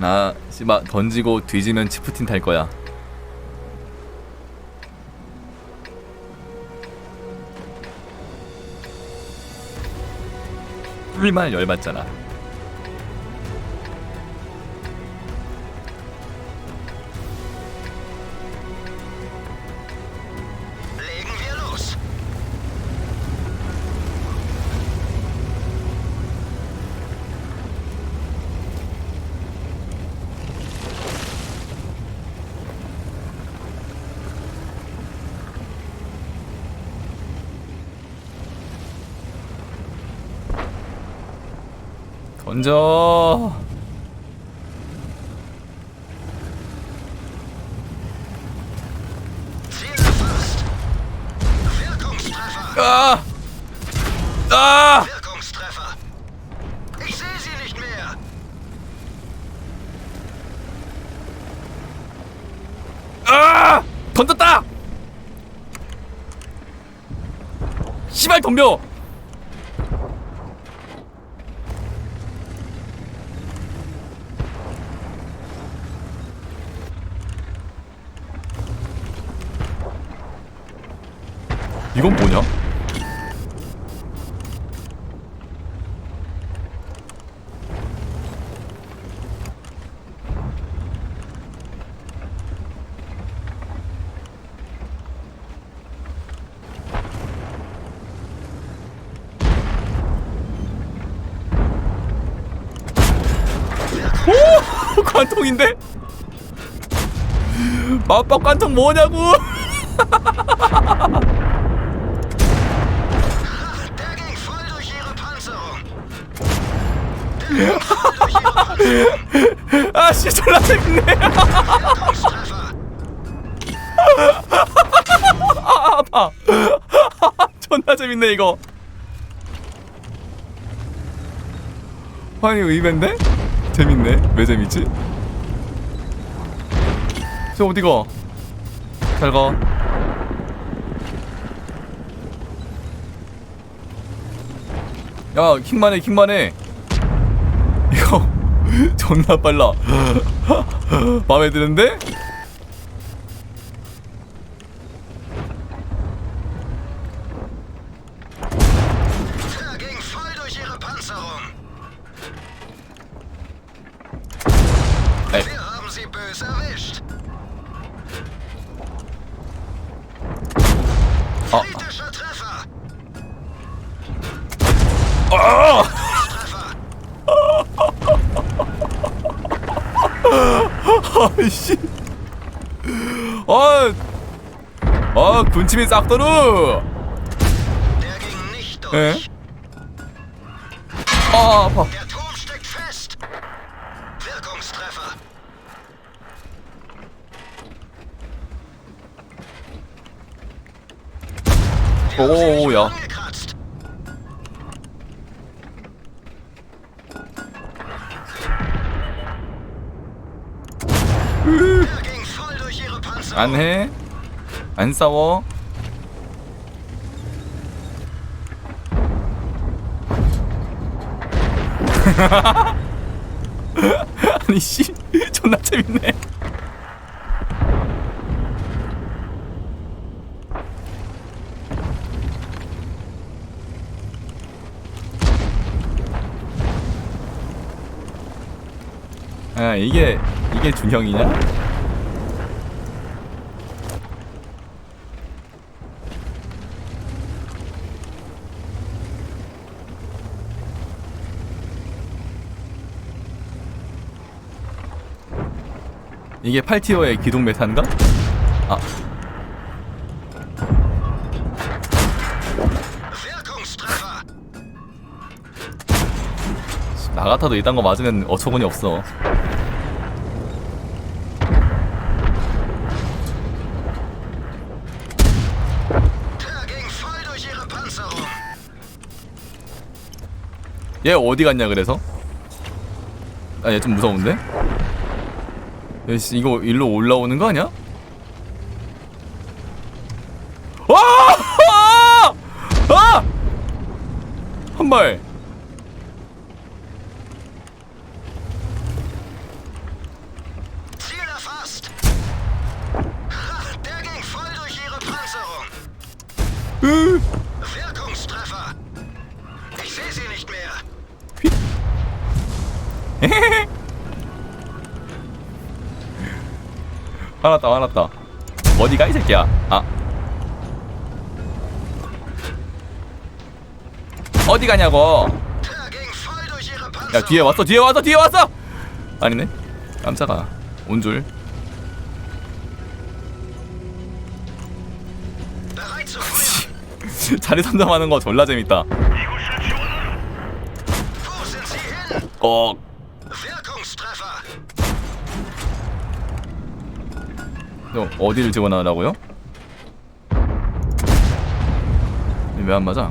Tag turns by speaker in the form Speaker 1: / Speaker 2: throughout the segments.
Speaker 1: 아 씨발 던지고 뒤지면 치프틴 탈 거야. 꿀만 열받잖아 던져. 아! 아! 아! 던졌다! 씨발 덤벼! 이건 뭐냐? 오! 관통인데? 마법 관통 뭐냐고! 아씨 졸라 재밌네. 아 아파 존나 재밌네 이거 아니 의외인데? 재밌네 왜 재밌지? 저 어디가? 잘가 야 킹만해 킹만해 존나 빨라. 마음에 드는데?
Speaker 2: Der ging
Speaker 1: 아이씨. 아, 아 군침이
Speaker 2: nicht durch.
Speaker 1: 에? 아 아파.
Speaker 2: Turm
Speaker 1: 안 해? 안 싸워? 아니 씨 존나 재밌네. 아 이게 이게 준형이냐? 이게 8티어의 기동 메타인가? 아. 나 같아도 이딴 거 맞으면 어처구니 없어. 얘 어디 갔냐 그래서? 아 얘 좀 무서운데? 씨, 이거 일로 올라오는 거 아니야? 아! 아! 한 발.
Speaker 2: Wirkungstreffer. Ich sehe sie nicht mehr.
Speaker 1: 화났다 화났다. 어디가 이 새끼야? 아. 어디 가냐고. 야 뒤에 왔어 뒤에 왔어 뒤에 왔어! 아니네. 깜짝아. 온줄. 자리 선점하는 거 졸라 재밌다? 꼭 어디를 지원하라고요? 왜 안 맞아?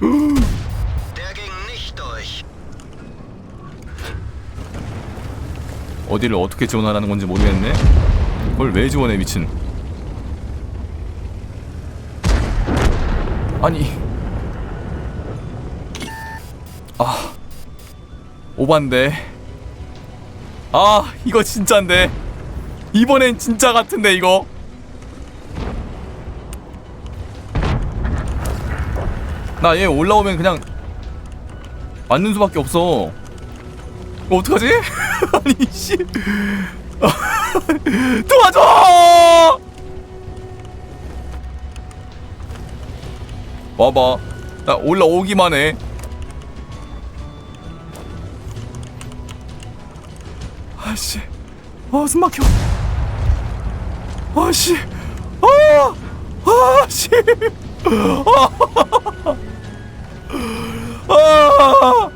Speaker 1: 어디를 어떻게 지원하라는 건지 모르겠네. 그걸 왜 지원해 미친? 아니, 아, 오반데. 아, 이거 진짠데. 이번엔 진짜 같은데 이거. 나 얘 올라오면 그냥 맞는 수밖에 없어. 이거 어떡하지? 아니 씨 도와줘 와봐 나 올라오기만 해 아씨 아 숨막혀 아씨. 아 아씨. 아, 아!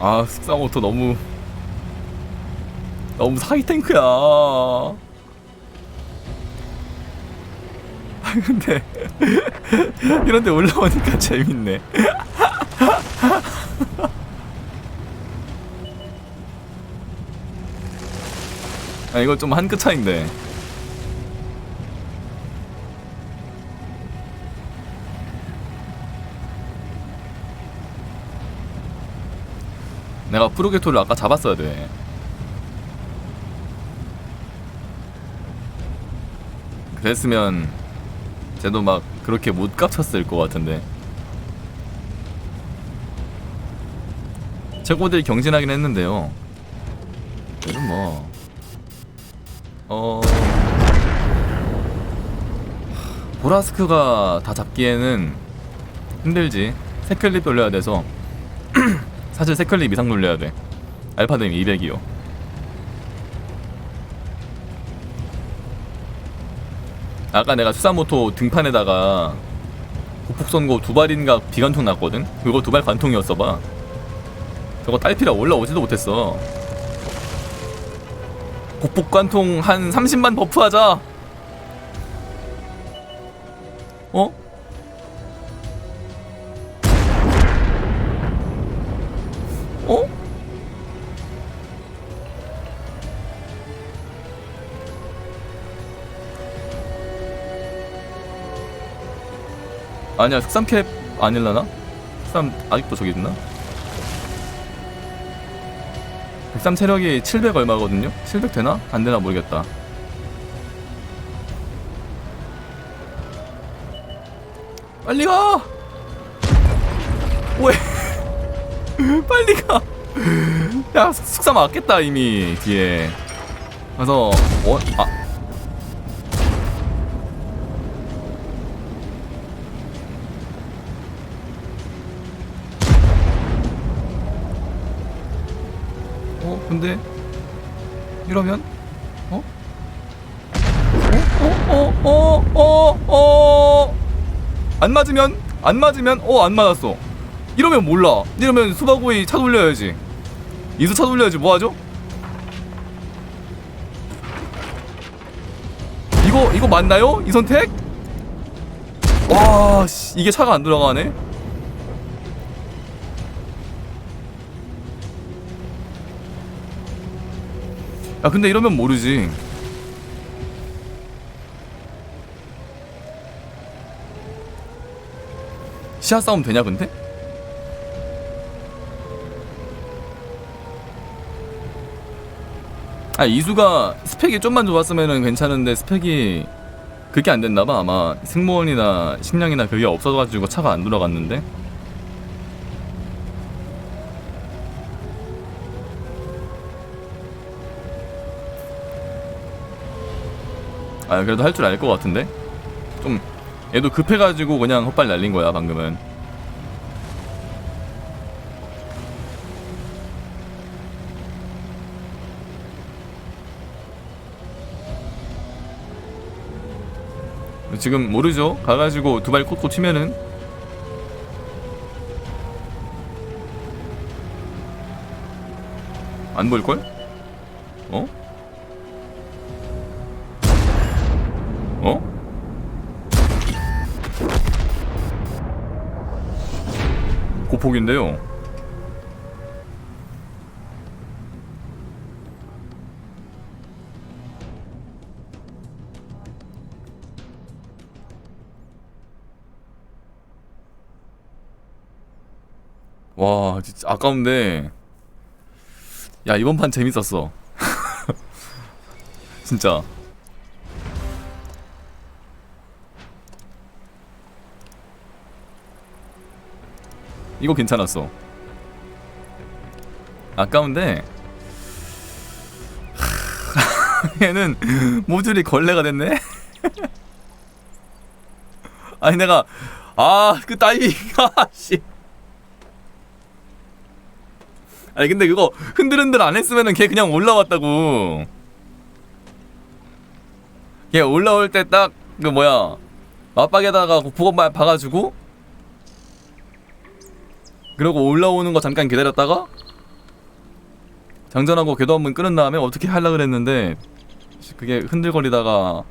Speaker 1: 아, 숙상 오토 너무 너무 사기 탱크야. 아, 근데 이런데 올라오니까 재밌네. 아, 이거 좀 한 끗 차인데. 내가 프로게토를 아까 잡았어야 돼. 그랬으면 쟤도 막 그렇게 못 깝쳤을 것 같은데. 최고들이 경진하긴 했는데요. 그래도 뭐, 어, 보라스크가 다 잡기에는 힘들지. 세 클립 돌려야 돼서. 사실 세 클립 이상 돌려야 돼. 알파댐 200이요. 아까 내가 수사모토 등판에다가 고폭선고 두 발인가 비관통 났거든? 그거 두 발 관통이었어 봐. 저거 딸피라 올라오지도 못했어. 고폭관통 한 30만 버프하자. 어? 어? 아니야 숙삼캡 아닐라나? 숙삼 아직도 저기 있나? 백삼 체력이 700 얼마거든요? 700 되나? 안 되나 모르겠다. 빨리 가! 왜? 빨리 가! 야, 숙사 맞겠다, 이미, 뒤에. 그래서, 어, 아. 근데, 이러면? 어? 어? 어, 어, 어. 안 맞으면, 안 맞으면, 어, 안 맞았어. 이러면 몰라. 이러면 수바구이 차 돌려야지. 이수 차 돌려야지. 뭐 하죠? 이거, 이거 맞나요? 이 선택? 와, 씨, 이게 차가 안 돌아가네? 야, 근데 이러면 모르지. 시야 싸움 되냐 근데? 아 이수가 스펙이 좀만 좋았으면 괜찮은데 스펙이 그게 안 됐나봐 아마 승무원이나 식량이나 그게 없어가지고 차가 안 돌아갔는데 아 그래도 할 줄 알 것 같은데? 좀 얘도 급해가지고 그냥 헛발 날린 거야 방금은. 지금 모르죠? 가가지고 두 발 꽂고 튀면은? 안 보일걸? 고폭인데요. 와, 진짜 아까운데. 야, 이번 판 재밌었어. 진짜. 이거 괜찮았어. 아까운데 얘는 모듈이 걸레가 됐네. 아니 내가 아그 타이밍 아씨. 아니 근데 그거 흔들흔들 안 했으면은 걔 그냥 올라왔다고. 걔 올라올 때 딱 그 뭐야 맞박에다가 부건발 봐가지고 그러고 올라오는 거 잠깐 기다렸다가 장전하고 궤도 한번 끊은 다음에 어떻게 하려 그랬는데 그게 흔들거리다가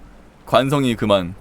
Speaker 1: 관성이 그만